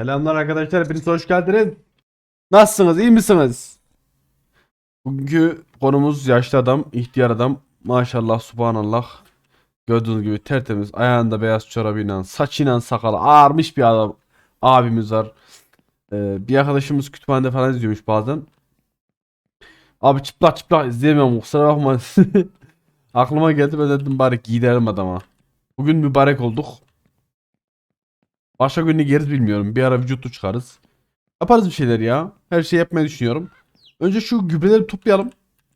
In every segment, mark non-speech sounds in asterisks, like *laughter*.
Selamlar arkadaşlar, hepiniz hoş geldiniz. Nasılsınız, iyi misiniz? Bugünkü konumuz yaşlı adam, ihtiyar adam. Maşallah, subhanallah. Gördüğünüz gibi tertemiz, ayağında beyaz çorabıyla, saçıyla sakalı ağarmış bir adam. Abimiz var. Ee, bir arkadaşımız kütüphanede falan izliyormuş bazen. Abi çıplak çıplak izleyemiyorum kusura bakma. *laughs* Aklıma geldi ben dedim bari giydirelim adama. Bugün mübarek olduk. Başka günü geriz bilmiyorum. Bir ara vücutu çıkarız. Yaparız bir şeyler ya. Her şeyi yapmayı düşünüyorum. Önce şu gübreleri toplayalım.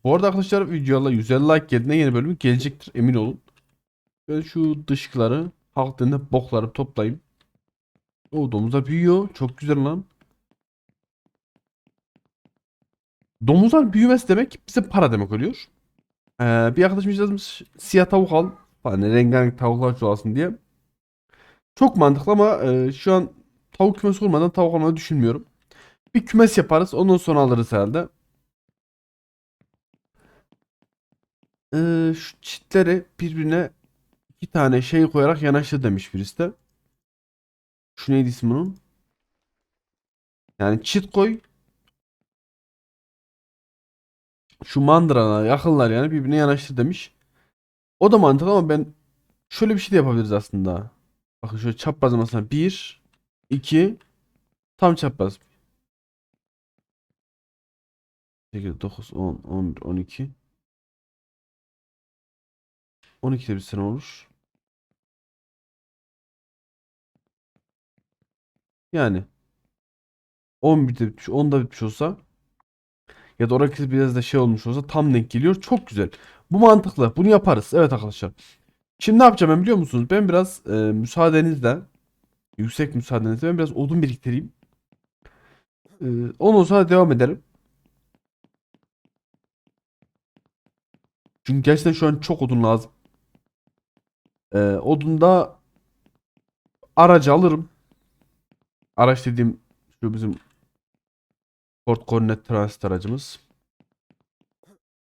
Bu arada arkadaşlar videoya 150 like geldiğinde yeni bölümü gelecektir emin olun. Ben şu dışkıları halk dilinde bokları toplayayım. O domuzlar büyüyor. Çok güzel lan. Domuzlar büyümesi demek bize para demek oluyor. Ee, bir arkadaşımız yazmış siyah tavuk al. Hani rengarenk tavuklar çoğalsın diye. Çok mantıklı ama e, şu an tavuk kümesi kurmadan tavuk almayı düşünmüyorum. Bir kümes yaparız. Ondan sonra alırız herhalde. Ee, şu çitleri birbirine iki tane şey koyarak yanaştır demiş birisi de. Şu neydi ismi bunun? Yani çit koy. Şu mandırana yakınlar yani birbirine yanaştır demiş. O da mantıklı ama ben şöyle bir şey de yapabiliriz aslında. Bakın şöyle çapraz mesela 1 2 tam çapraz. 8 9 10 11 12 12 de bir sene olur. Yani 11'de bitmiş, 10'da bitmiş olsa ya da orası biraz da şey olmuş olsa tam denk geliyor. Çok güzel. Bu mantıklı. Bunu yaparız. Evet arkadaşlar. Şimdi ne yapacağım ben biliyor musunuz? Ben biraz e, müsaadenizle yüksek müsaadenizle ben biraz odun biriktireyim. E, ondan sonra devam edelim. Çünkü gerçekten şu an çok odun lazım. E, odunda aracı alırım. Araç dediğim şu bizim Ford Coronet Transit aracımız.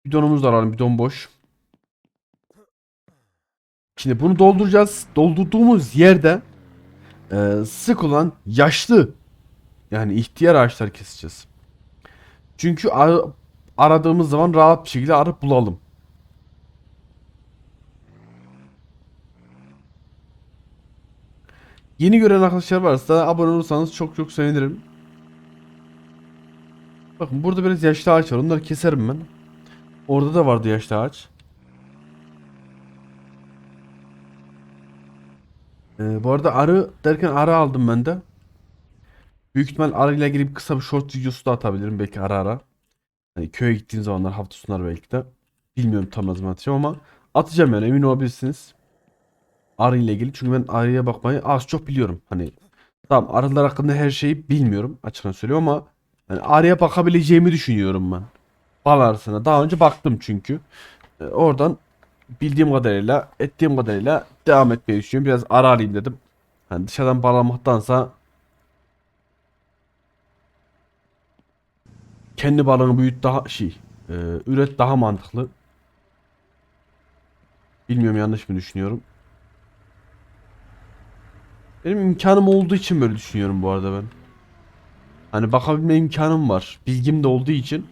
Bidonumuz da alalım. Bidon boş. Şimdi bunu dolduracağız. Doldurduğumuz yerde e, sık olan yaşlı yani ihtiyar ağaçlar keseceğiz. Çünkü ar- aradığımız zaman rahat bir şekilde arayıp bulalım. Yeni gören arkadaşlar varsa abone olursanız çok çok sevinirim. Bakın burada biraz yaşlı ağaç var. Onları keserim ben. Orada da vardı yaşlı ağaç. Ee, bu arada arı derken arı aldım ben de. Büyük ihtimal arıyla bir kısa bir short videosu da atabilirim belki ara ara. Hani köye gittiğim zamanlar hafta sonları belki de. Bilmiyorum tam ne zaman atacağım ama atacağım yani emin olabilirsiniz. Arı ile ilgili çünkü ben arıya bakmayı az çok biliyorum. Hani tamam arılar hakkında her şeyi bilmiyorum açıkçası söylüyorum ama hani arıya bakabileceğimi düşünüyorum ben. Bal arısına daha önce baktım çünkü. Ee, oradan bildiğim kadarıyla, ettiğim kadarıyla devam etmeyi düşünüyorum. Biraz ara alayım dedim. Hani dışarıdan bağlamaktansa kendi balığını büyüt daha şey, e, üret daha mantıklı. Bilmiyorum yanlış mı düşünüyorum. Benim imkanım olduğu için böyle düşünüyorum bu arada ben. Hani bakabilme imkanım var. Bilgim de olduğu için.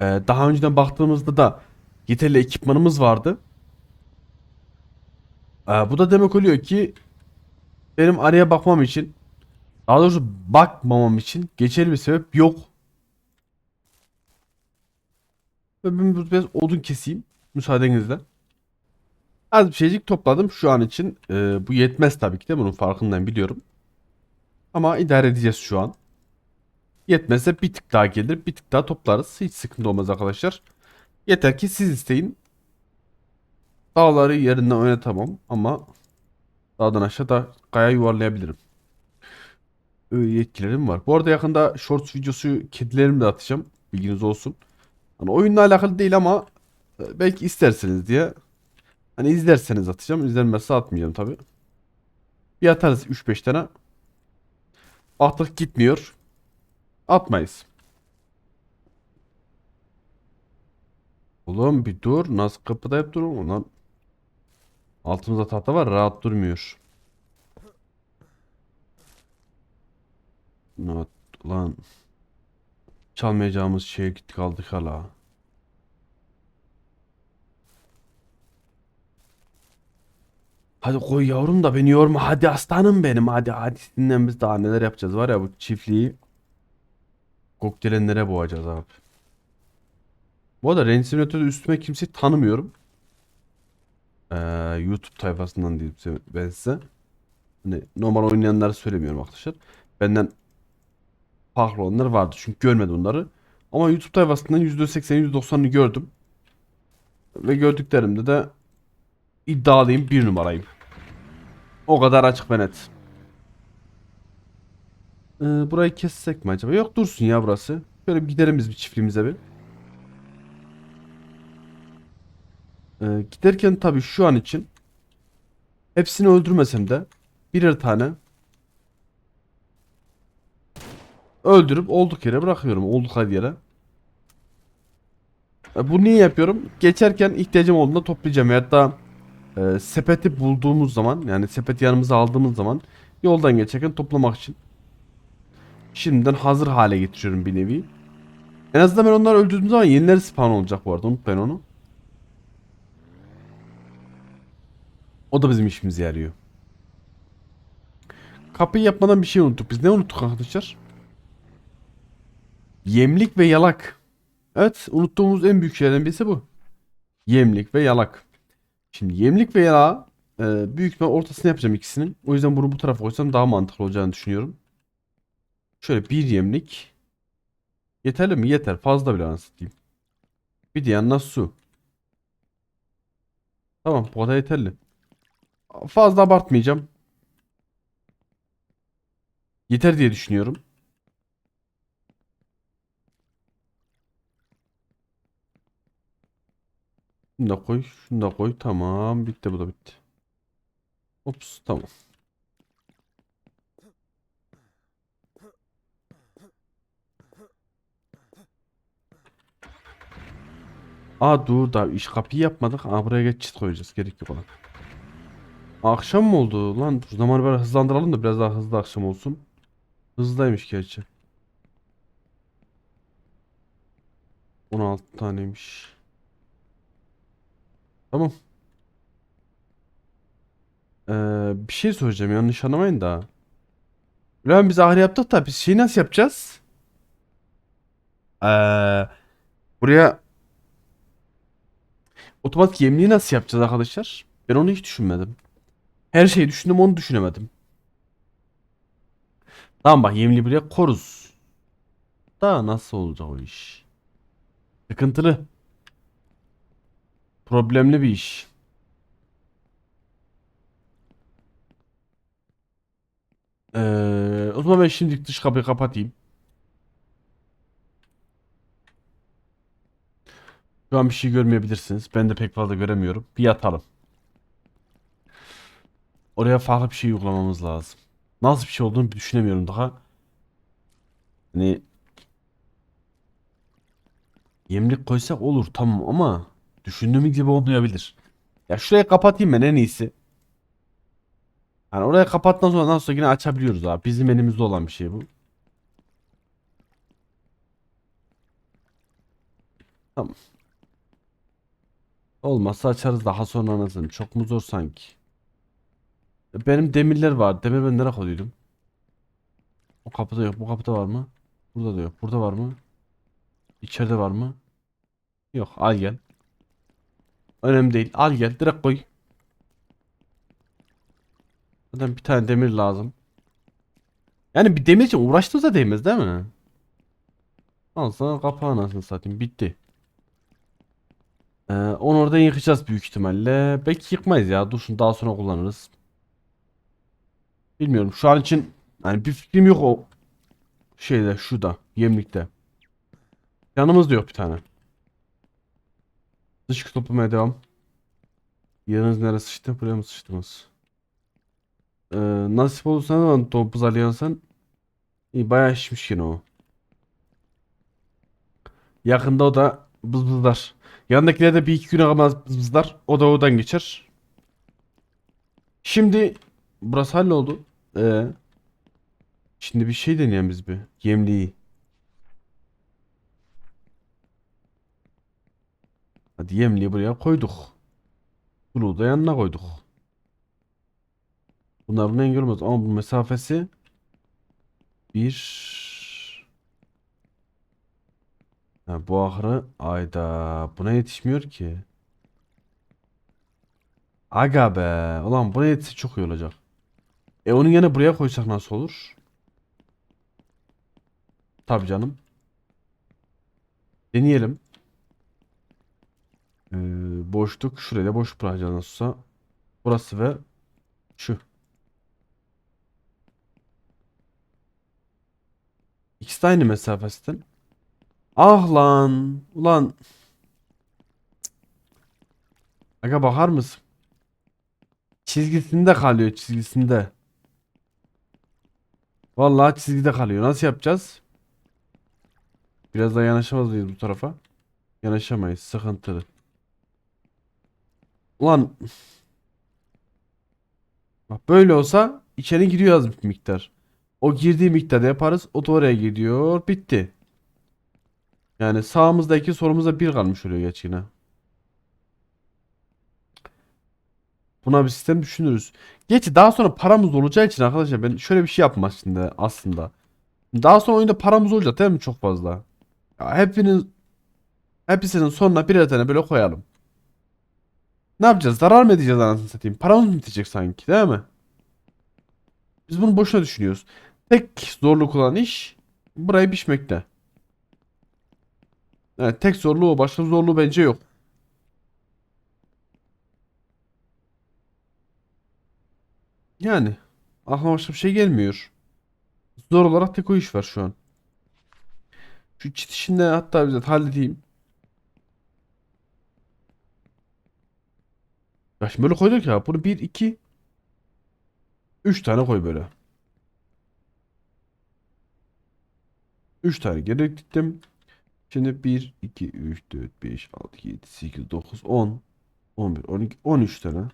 e, daha önceden baktığımızda da yeterli ekipmanımız vardı. Ee, bu da demek oluyor ki benim araya bakmam için daha doğrusu bakmamam için geçerli bir sebep yok. Ben biraz odun keseyim müsaadenizle. Az bir şeycik topladım şu an için. Ee, bu yetmez tabii ki de bunun farkındayım biliyorum. Ama idare edeceğiz şu an. Yetmezse bir tık daha gelir bir tık daha toplarız. Hiç sıkıntı olmaz arkadaşlar. Yeter ki siz isteyin. Dağları yerinden oynatamam ama dağdan aşağı da kaya yuvarlayabilirim. Öyle yetkilerim var. Bu arada yakında shorts videosu kedilerimi de atacağım. Bilginiz olsun. Hani oyunla alakalı değil ama e, belki isterseniz diye. Hani izlerseniz atacağım. İzlenmezse atmayacağım tabi. Bir atarız 3-5 tane. Baktık gitmiyor. Atmayız. Oğlum bir dur. Nasıl kapıda hep durun lan. Altımızda tahta var rahat durmuyor. Not lan. Çalmayacağımız şeye gittik aldık hala. Hadi koy yavrum da beni yorma. Hadi aslanım benim. Hadi hadi dinlen biz daha neler yapacağız var ya bu çiftliği. Gökdelenlere boğacağız abi. Bu arada Simulator'da üstüme kimseyi tanımıyorum. Ee, YouTube tayfasından diyeyim size- ben size. Hani normal oynayanları söylemiyorum arkadaşlar. Benden farklı olanlar vardı çünkü görmedim onları. Ama YouTube tayfasından %80'i %90'ını gördüm. Ve gördüklerimde de iddialıyım bir numarayım. O kadar açık ve net. Ee, burayı kessek mi acaba? Yok dursun ya burası. Böyle bir gidelim biz bir çiftliğimize bir. Ee, giderken tabii şu an için hepsini öldürmesem de birer tane öldürüp olduk yere bırakıyorum. Olduk hadi yere. Bu niye yapıyorum? Geçerken ihtiyacım olduğunda toplayacağım. Ya da e, sepeti bulduğumuz zaman yani sepeti yanımıza aldığımız zaman yoldan geçerken toplamak için şimdiden hazır hale getiriyorum bir nevi. En azından ben onları öldürdüğüm zaman yenileri spawn olacak bu arada unutmayın onu. O da bizim işimize yarıyor. Kapıyı yapmadan bir şey unuttuk. Biz ne unuttuk arkadaşlar? Yemlik ve yalak. Evet, unuttuğumuz en büyük şeylerden birisi bu. Yemlik ve yalak. Şimdi yemlik ve yalağı e, büyük ihtimal ortasını yapacağım ikisinin. O yüzden bunu bu tarafa koysam daha mantıklı olacağını düşünüyorum. Şöyle bir yemlik. Yeterli mi? Yeter. Fazla bile anasını Bir de yanına su. Tamam bu kadar yeterli. Fazla abartmayacağım. Yeter diye düşünüyorum. Şunu da koy, şunu da koy. Tamam, bitti bu da bitti. Ops, tamam. Aa dur da iş kapıyı yapmadık. Aa buraya geç çit koyacağız. Gerek yok ona. Akşam mı oldu lan? Dur zamanı böyle hızlandıralım da biraz daha hızlı akşam olsun. Hızlıymış gerçi. 16 taneymiş. Tamam. Ee, bir şey soracağım yanlış anlamayın da. Ulan biz ahır yaptık da biz şeyi nasıl yapacağız? Ee, buraya otomatik yemliği nasıl yapacağız arkadaşlar? Ben onu hiç düşünmedim. Her şeyi düşündüm onu düşünemedim. Tamam bak yemliği buraya koruz. Da nasıl olacak o iş? Sıkıntılı. Problemli bir iş. Ee, o zaman ben şimdilik dış kapıyı kapatayım. Şu an bir şey görmeyebilirsiniz. Ben de pek fazla göremiyorum. Bir yatalım. Oraya farklı bir şey uygulamamız lazım. Nasıl bir şey olduğunu düşünemiyorum daha. Hani yemlik koysak olur tamam ama düşündüğüm gibi olmayabilir. Ya şuraya kapatayım ben en iyisi. Yani oraya kapattıktan sonra nasıl yine açabiliyoruz abi. Bizim elimizde olan bir şey bu. Tamam. Olmazsa açarız daha sonra anasını. Çok mu zor sanki? Benim demirler var. Demir ben nereye koydum? O kapıda yok. Bu kapıda var mı? Burada da yok. Burada var mı? İçeride var mı? Yok. Al gel. Önemli değil. Al gel. Direkt koy. Zaten bir tane demir lazım. Yani bir demir için uğraştığımızda değmez değil mi? Al sana kapağı anasını satayım. Bitti. Ee, onu orada yıkacağız büyük ihtimalle. Belki yıkmayız ya. Dursun daha sonra kullanırız. Bilmiyorum. Şu an için yani bir fikrim yok o şeyde şurada yemlikte. Yanımızda yok bir tane. Dışkı toplamaya devam. Yanınız neresi sıçtı? Buraya mı sıçtınız? Ee, nasip olursa ne zaman topuz alyansan iyi bayağı şişmiş yine o. Yakında o da bızbızlar. Yanındakiler de bir iki güne kalmaz bızbızlar. O da oradan geçer. Şimdi burası halloldu. Ee, Şimdi bir şey deneyelim biz bir. Yemliği. Hadi yemliği buraya koyduk. Bunu da yanına koyduk. Bunlar bunu engel olmaz ama bu mesafesi bir ha, bu ahırı ayda buna yetişmiyor ki. Aga be. Ulan buna yetişse çok iyi olacak. E onun yerine buraya koysak nasıl olur? Tabii canım. Deneyelim. Ee, boşluk şuraya da boş bırakacağız nasılsa. Burası ve şu. İkisi de aynı mesafesinden. Ah lan. Ulan. Aga bakar mısın? Çizgisinde kalıyor çizgisinde. Vallahi çizgide kalıyor. Nasıl yapacağız? Biraz daha yanaşamaz mıyız bu tarafa? Yanaşamayız. Sıkıntılı. Ulan. Bak böyle olsa içeri giriyor az bir miktar. O girdiği miktarda yaparız. O da oraya gidiyor. Bitti. Yani sağımızdaki sorumuzda bir kalmış oluyor gerçekten. Buna bir sistem düşünürüz. Gerçi daha sonra paramız olacağı için arkadaşlar ben şöyle bir şey yapmaz şimdi aslında. Daha sonra oyunda paramız olacak değil mi çok fazla? Ya hepinin hepsinin sonuna birer tane böyle koyalım. Ne yapacağız? Zarar mı edeceğiz anasını satayım? Paramız mı bitecek sanki değil mi? Biz bunu boşuna düşünüyoruz. Tek zorluk olan iş burayı biçmekte. Evet, tek zorluğu o. Başka zorluğu bence yok. Yani aklıma başka bir şey gelmiyor. Zor olarak tek o iş var şu an. Şu çit işini de hatta bize halledeyim. Ya şimdi böyle koyduk ya. Bunu 1, 2, 3 tane koy böyle. 3 tane geri gittim. Şimdi 1, 2, 3, 4, 5, 6, 7, 8, 9, 10, 11, 12, 13 tane.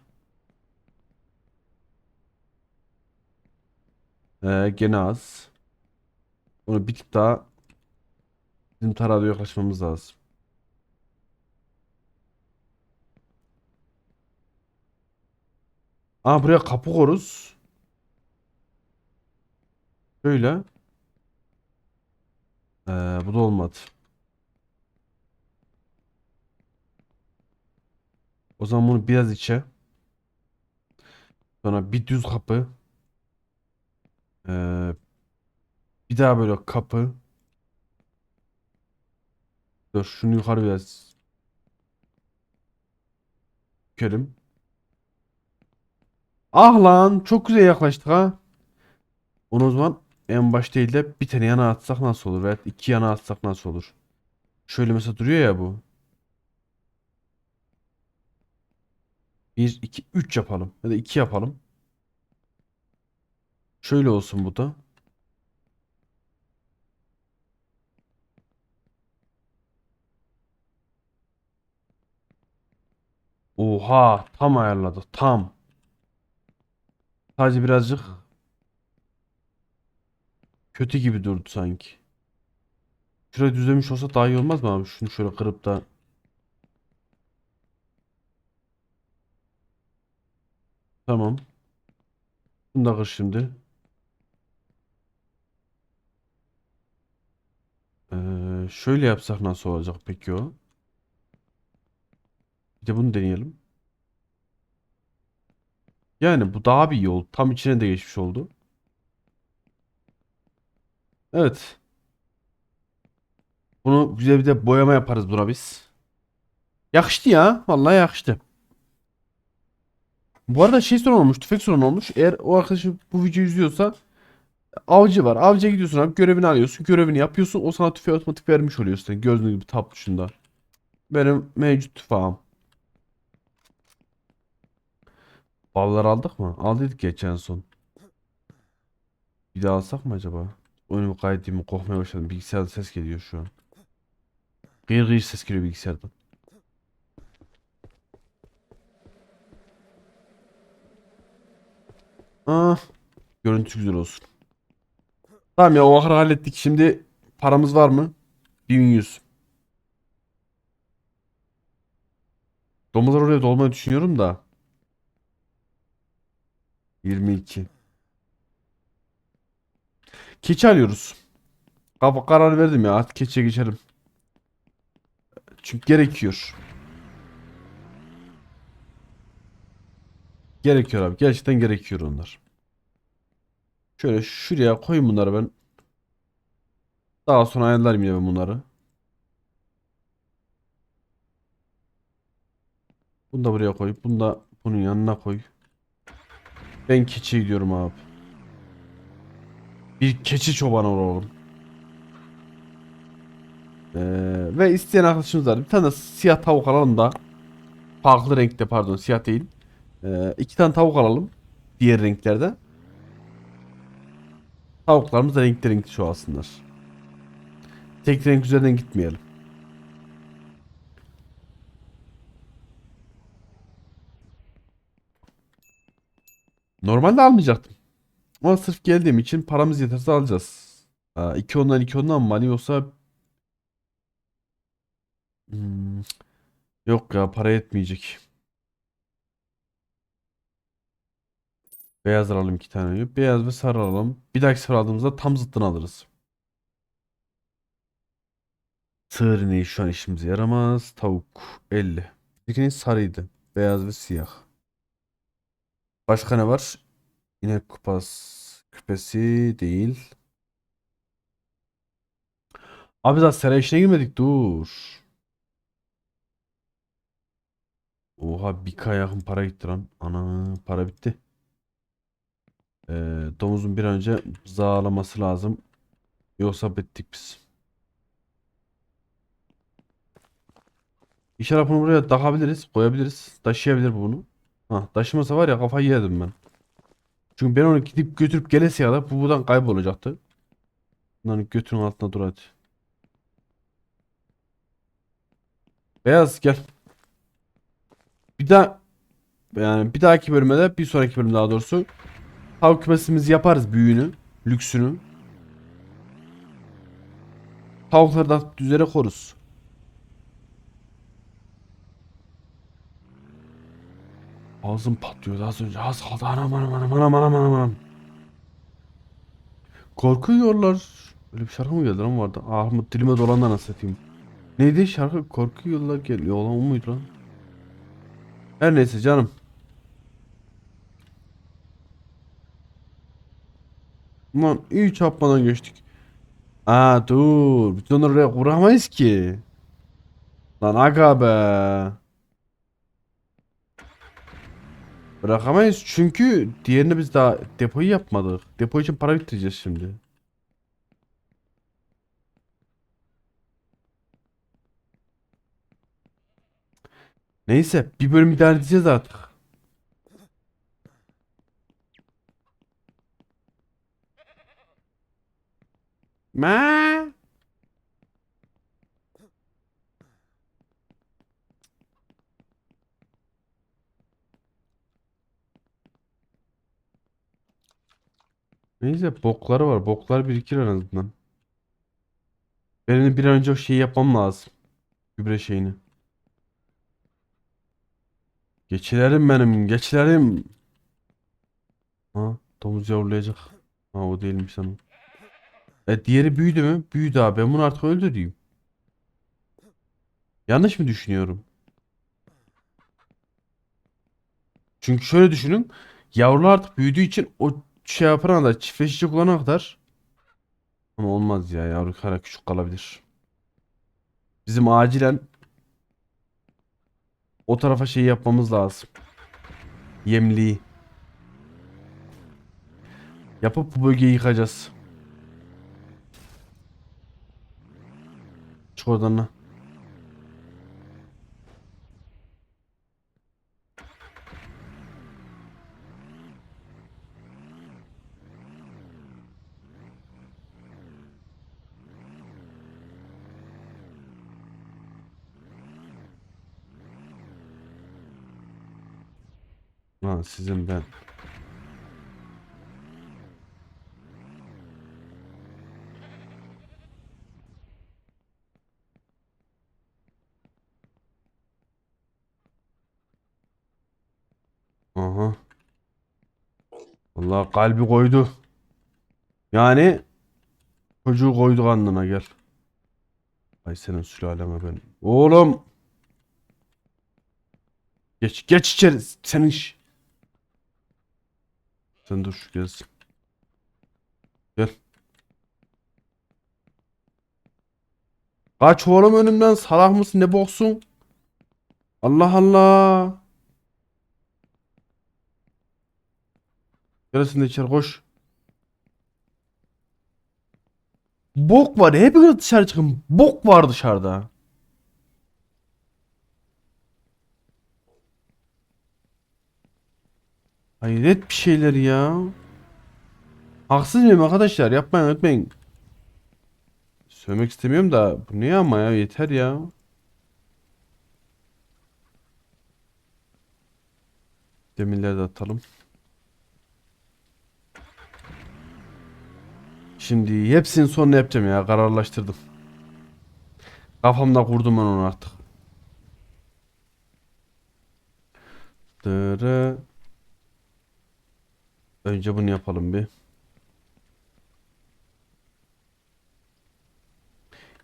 Ee, gene az. Onu bir tık daha bizim tarağa yaklaşmamız lazım. Aa buraya kapı koruz. Böyle. Ee, bu da olmadı. O zaman bunu biraz içe. Sonra bir düz kapı. Ee, bir daha böyle kapı. Dur şunu yukarı biraz. Körim. Ah lan çok güzel yaklaştık ha. Onu o zaman en baş değil de bir tane yana atsak nasıl olur? Veya iki yana atsak nasıl olur? Şöyle mesela duruyor ya bu. 1, 2, 3 yapalım. Ya da 2 yapalım. Şöyle olsun bu da. Oha tam ayarladık tam. Sadece birazcık kötü gibi durdu sanki. Şurayı düzlemiş olsa daha iyi olmaz mı abi? Şunu şöyle kırıp da Tamam. Bunu da kır şimdi. Ee, şöyle yapsak nasıl olacak peki o? Bir de bunu deneyelim. Yani bu daha bir oldu. Tam içine de geçmiş oldu. Evet. Bunu güzel bir de boyama yaparız buna biz. Yakıştı ya. Vallahi yakıştı. Bu arada şey sorun olmuş. Tüfek sorun olmuş. Eğer o arkadaşım bu videoyu izliyorsa avcı var. Avcıya gidiyorsun abi. Görevini alıyorsun. Görevini yapıyorsun. O sana tüfeği otomatik vermiş oluyor işte. Gördüğünüz gibi tab tuşunda. Benim mevcut tüfeğim. Ballar aldık mı? Aldıydık geçen son. Bir daha alsak mı acaba? Oyunumu kaydettiğimi korkmaya başladım. Bilgisayarda ses geliyor şu an. Gıyır gıyır ses geliyor bilgisayardan. Ah. Görüntü güzel olsun. Tamam ya o ahırı hallettik. Şimdi paramız var mı? 1100. Domuzlar oraya dolmayı düşünüyorum da. 22. Keçi alıyoruz. Kafa karar verdim ya. Artık keçiye geçelim. Çünkü gerekiyor. Gerekiyor abi. Gerçekten gerekiyor onlar. Şöyle şuraya koyayım bunları ben. Daha sonra ayarlarım yine ben bunları. Bunu da buraya koy. Bunu da bunun yanına koy. Ben keçiye gidiyorum abi. Bir keçi çobanı olalım. Ee, ve isteyen arkadaşımız var. Bir tane siyah tavuk alalım da. Farklı renkte pardon siyah değil. Ee, iki tane tavuk alalım. Diğer renklerde. Tavuklarımız renkli renkli çoğalsınlar. Tek renk üzerinden gitmeyelim. Normalde almayacaktım. Ama sırf geldiğim için paramız yeterse alacağız. Aa, iki ondan iki ondan mı hani yoksa Hmm, yok ya para yetmeyecek. Beyaz alalım iki tane. Beyaz ve sarı alalım. Bir dahaki sefer aldığımızda tam zıttını alırız. Sığır ineği şu an işimize yaramaz. Tavuk 50. İlkinin sarıydı. Beyaz ve siyah. Başka ne var? İnek kupas küpesi değil. Abi daha sera işine girmedik dur. Oha bir K yakın para gitti lan. Ana para bitti. Ee, domuzun bir önce zağlaması lazım. Yoksa bittik biz. İnşallah bunu buraya takabiliriz, koyabiliriz. Taşıyabilir bu bunu. Ha, taşımasa var ya kafayı yedim ben. Çünkü ben onu gidip götürüp gelesi ya da bu buradan kaybolacaktı. Bunların götünün altına dur hadi. Beyaz gel. Bir daha yani bir dahaki bölümde bir sonraki bölüm daha doğrusu tavuk kümesimizi yaparız büyüğünü, lüksünü. Tavukları da düzere koruz. Ağzım patlıyordu az önce. Az kaldı. Anam anam anam anam anam anam. Korkuyorlar. Öyle bir şarkı mı geldi lan vardı? Ah mı dilime dolandı nasıl satayım. Neydi şarkı? Korkuyorlar geliyor olan o muydu lan? Her neyse canım. Aman iyi çarpmadan geçtik. Aa dur. Biz onları oraya kuramayız ki. Lan aga be. Bırakamayız çünkü diğerini biz daha depoyu yapmadık. Depo için para bitireceğiz şimdi. Neyse bir bölüm idare edeceğiz artık. Ma. Neyse bokları var. Boklar birikir en azından. Benim bir an önce o şeyi yapmam lazım. Gübre şeyini. Geçilerim benim. Geçilerim. Ha, domuz yavrulayacak. Ha o değilmiş sanırım. E diğeri büyüdü mü? Büyüdü abi. Ben bunu artık öldüreyim. Yanlış mı düşünüyorum? Çünkü şöyle düşünün. Yavrular artık büyüdüğü için o şey yapana kadar çiftleşecek olana kadar ama olmaz ya yavru kara küçük kalabilir. Bizim acilen o tarafa şey yapmamız lazım. Yemliği. Yapıp bu bölgeyi yıkacağız. Çık oradan lan. Sizin ben. Allah kalbi koydu. Yani çocuğu koydu karnına gel. Ay senin sülaleme ben. Oğlum. Geç geç içeri senin iş. Sen dur şu gelsin. Gel. Kaç oğlum önümden salak mısın ne boksun? Allah Allah. Sen de içeri koş. Bok var. Hepiniz dışarı çıkın. Bok var dışarıda. Hayret bir şeyler ya. Haksız mıyım arkadaşlar? Yapmayın etmeyin. Sövmek istemiyorum da bu ne ama ya yeter ya. Demirleri de atalım. Şimdi hepsini sonra yapacağım ya kararlaştırdım. Kafamda kurdum ben onu artık. Dırı. Önce bunu yapalım bir.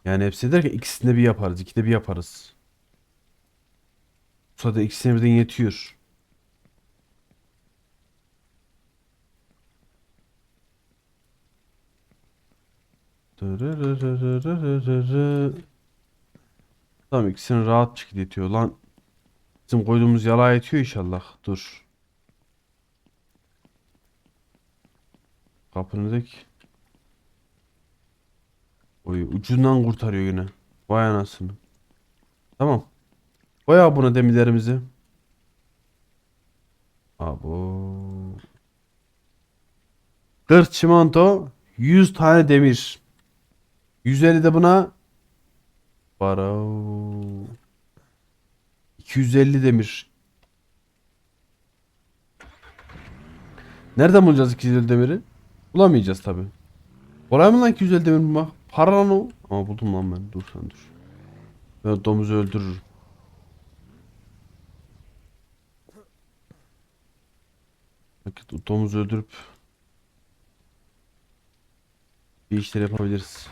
Yani hepsi derken ikisini de bir yaparız. ikide bir yaparız. Bu ikisine birden yetiyor. Tamam ikisini rahat yetiyor lan. Bizim koyduğumuz yalağa yetiyor inşallah. Dur. Kapının dek. Oy ucundan kurtarıyor yine. Vay anasını. Tamam. Koy buna demirlerimizi. Abo. 40 çimento, 100 tane demir. 150 de buna para. 250 demir. Nereden bulacağız 250 demiri? Bulamayacağız tabi. Kolay mı lan 250 demir bulmak? Para lan o. Ama buldum lan ben. Dur sen dur. Ben domuzu öldürürüm. Domuzu öldürüp bir işler yapabiliriz.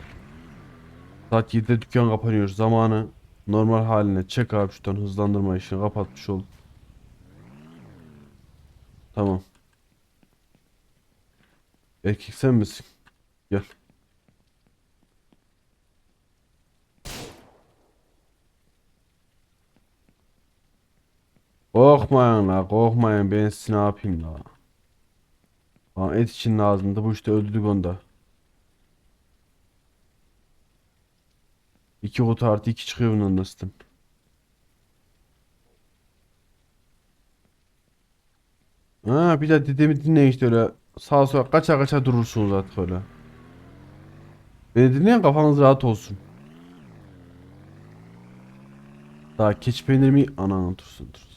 Saat 7'de dükkan kapanıyor. Zamanı normal haline çek abi şuradan hızlandırma işini kapatmış ol. Tamam. Erkek sen misin? Gel. Korkmayın la korkmayın ben size ne yapayım la. Et için lazımdı bu işte öldürdük onu İki kutu artı iki çıkıyor da sistem. Ha bir de dediğimi dinleyin işte öyle sağa sola kaça kaça durursunuz artık öyle. Beni dinleyin kafanız rahat olsun. Daha keçi peynirimi ananı dursun dursun.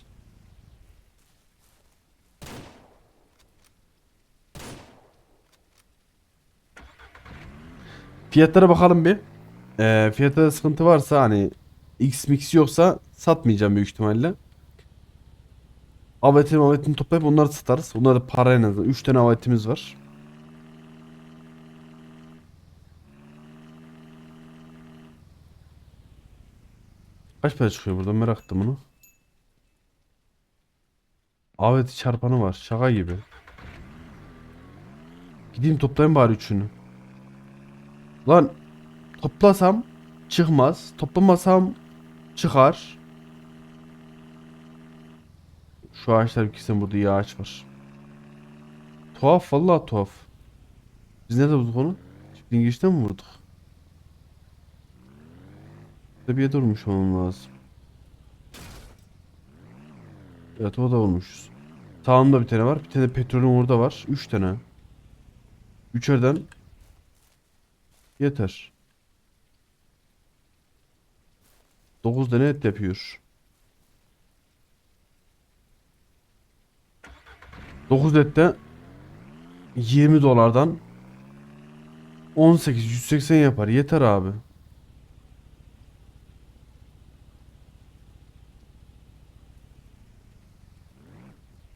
Fiyatlara bakalım bir. Ee, fiyatta sıkıntı varsa hani X mix yoksa satmayacağım büyük ihtimalle. Avetimi avetimi toplayıp onları satarız. Onları da para en azından. 3 tane avetimiz var. Kaç para çıkıyor buradan merak ettim bunu. Aveti çarpanı var. Şaka gibi. Gideyim toplayayım bari üçünü. Lan toplasam çıkmaz. Toplamasam çıkar. Şu ağaçlar kesin burada iyi ağaç var. Tuhaf vallahi tuhaf. Biz nerede bulduk onu? Çiftliğin girişte mi vurduk? Burada bir yerde olmam lazım. Evet o da vurmuşuz. Sağımda bir tane var. Bir tane petrolün orada var. Üç tane. Üçerden yeter. 9 tane et yapıyor. 9 ette 20 dolardan 18 180 yapar. Yeter abi.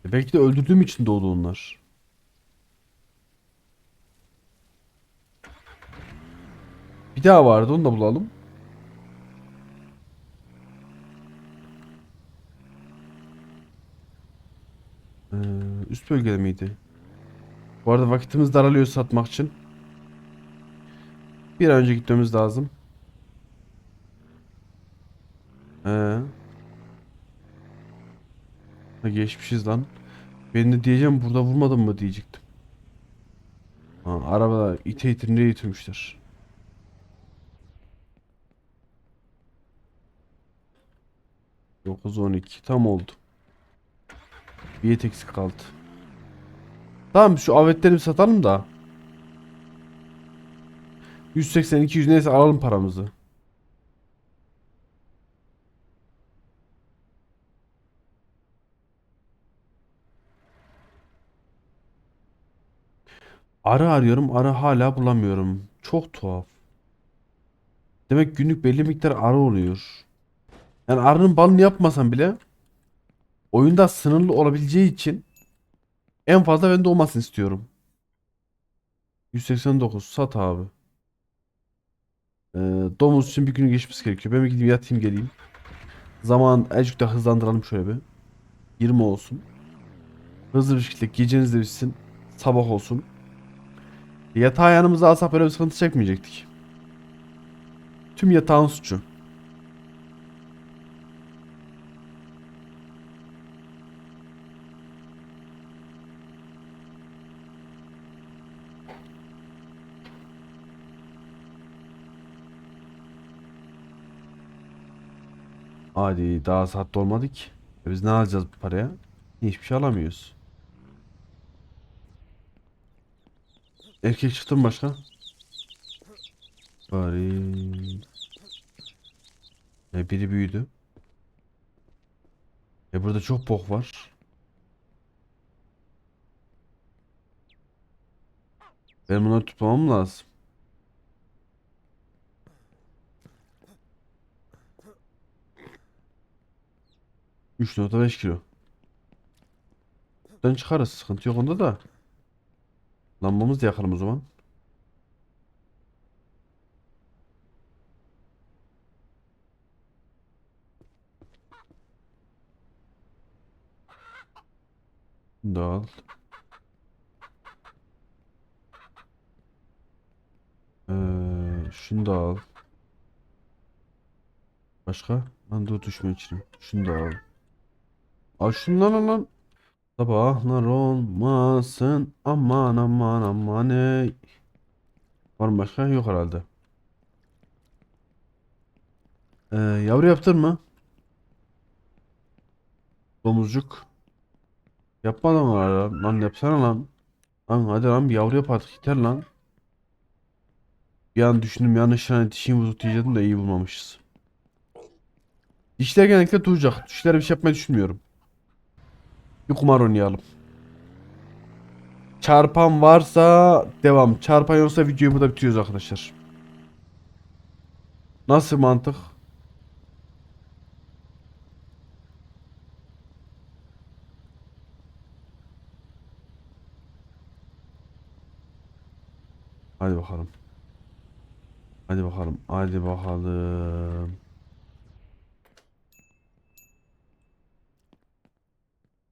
E belki de öldürdüğüm için doğdu onlar. Bir daha vardı onu da bulalım. Ee, üst bölgede miydi? Bu arada vakitimiz daralıyor satmak için. Bir önce gitmemiz lazım. Ee. Ha, geçmişiz lan. Ben de diyeceğim burada vurmadın mı diyecektim. Ha, arabada ite nereye götürmüşler? Dokuz on iki tam oldu. Bir et eksik kaldı. Tamam şu avetlerimi satalım da. 180 200 neyse alalım paramızı. Arı arıyorum, arı hala bulamıyorum. Çok tuhaf. Demek günlük belli miktar arı oluyor. Yani arının balını yapmasam bile oyunda sınırlı olabileceği için en fazla bende olmasını istiyorum. 189 sat abi. Ee, domuz için bir gün geçmesi gerekiyor. Ben bir gideyim yatayım geleyim. Zaman azıcık da hızlandıralım şöyle bir. 20 olsun. Hızlı bir şekilde geceniz de bitsin. Sabah olsun. Yatağı yanımıza alsak böyle bir sıkıntı çekmeyecektik. Tüm yatağın suçu. Hadi daha saat dolmadı ki. E biz ne alacağız bu paraya? Hiçbir şey alamıyoruz. Erkek çıktı mı başka? Bari. E biri büyüdü. E burada çok bok var. Ben bunları tutmam lazım. Üç nokta beş kilo. Buradan çıkarız. Sıkıntı yok onda da. Lambamızı da yakalım o zaman. Bunu da al. Ee, şunu da al. Başka? Lan dur düşme içine. Şunu da al. Al lan. Sabahlar olmasın. Aman aman aman ey. Var mı başka? Yok herhalde. Ee, yavru yaptın mı? Domuzcuk. Yapmadan lan. Lan yapsana lan. Lan hadi lan bir yavru yap artık yeter lan. Bir an düşündüm yanlış tane dişimi bulduk diyecektim de iyi bulmamışız. Dişler genellikle duracak. Dişler bir şey yapmayı düşünmüyorum. Bir kumar oynayalım. Çarpan varsa devam. Çarpan yoksa videoyu burada bitiriyoruz arkadaşlar. Nasıl mantık? Hadi bakalım. Hadi bakalım. Hadi bakalım.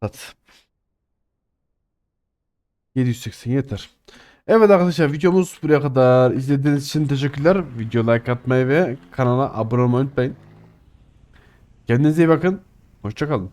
Sat. 780 yeter. Evet arkadaşlar videomuz buraya kadar. İzlediğiniz için teşekkürler. Video like atmayı ve kanala abone olmayı unutmayın. Kendinize iyi bakın. Hoşçakalın.